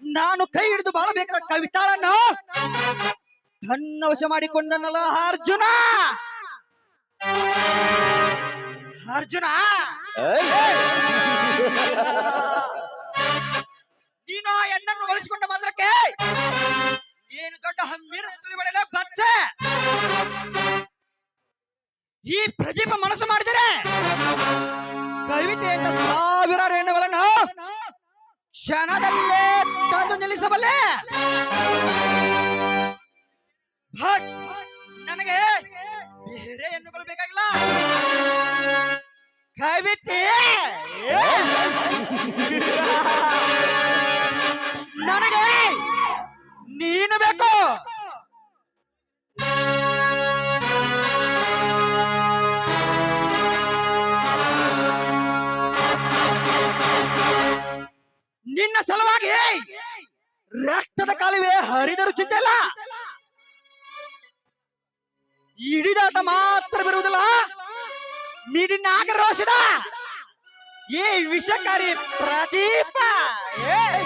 ನಾನು ಕೈ ಹಿಡಿದು ಬಾಳಬೇಕಾದ ಕವಿತಾಳನ್ನು ತನ್ನ ವಶ ಮಾಡಿಕೊಂಡನಲ್ಲ ಅರ್ಜುನ. ಅರ್ಜುನ. ನೀನು ಆ ಹೆಣ್ಣನ್ನು ಬಳಸಿಕೊಂಡ ಮಾತ್ರಕ್ಕೆ ಏನು ದೊಡ್ಡ ಹಮ್ಮಿರ ಬಚ್ಚೆ. ಈ ಪ್ರದೀಪ ಮನಸ್ಸು ಮಾಡಿದರೆ ಕ್ಷಣದಲ್ಲೇ ತಂದು ನಿಲ್ಲಿಸಬಲ್ಲೆ. ಬಟ್ ನನಗೆ ಬೇರೆ ಹೆಣ್ಣುಗಳು ಬೇಕಾಗಿಲ್ಲ. ಕವಿತೆ ಸಲುವಾಗಿ ರಕ್ತದ ಕಾಲುವೆ ಹರಿದರು ಚಿಂತೆಲ್ಲ ಹಿಡಿದಾಟ ಮಾತ್ರ ಬಿರುವುದಿಲ್ಲ. ಮಿಡಿನಾಗ ರೋಷದ ಈ ವಿಷಕಾರಿ ಪ್ರದೀಪ. ಏಯ್!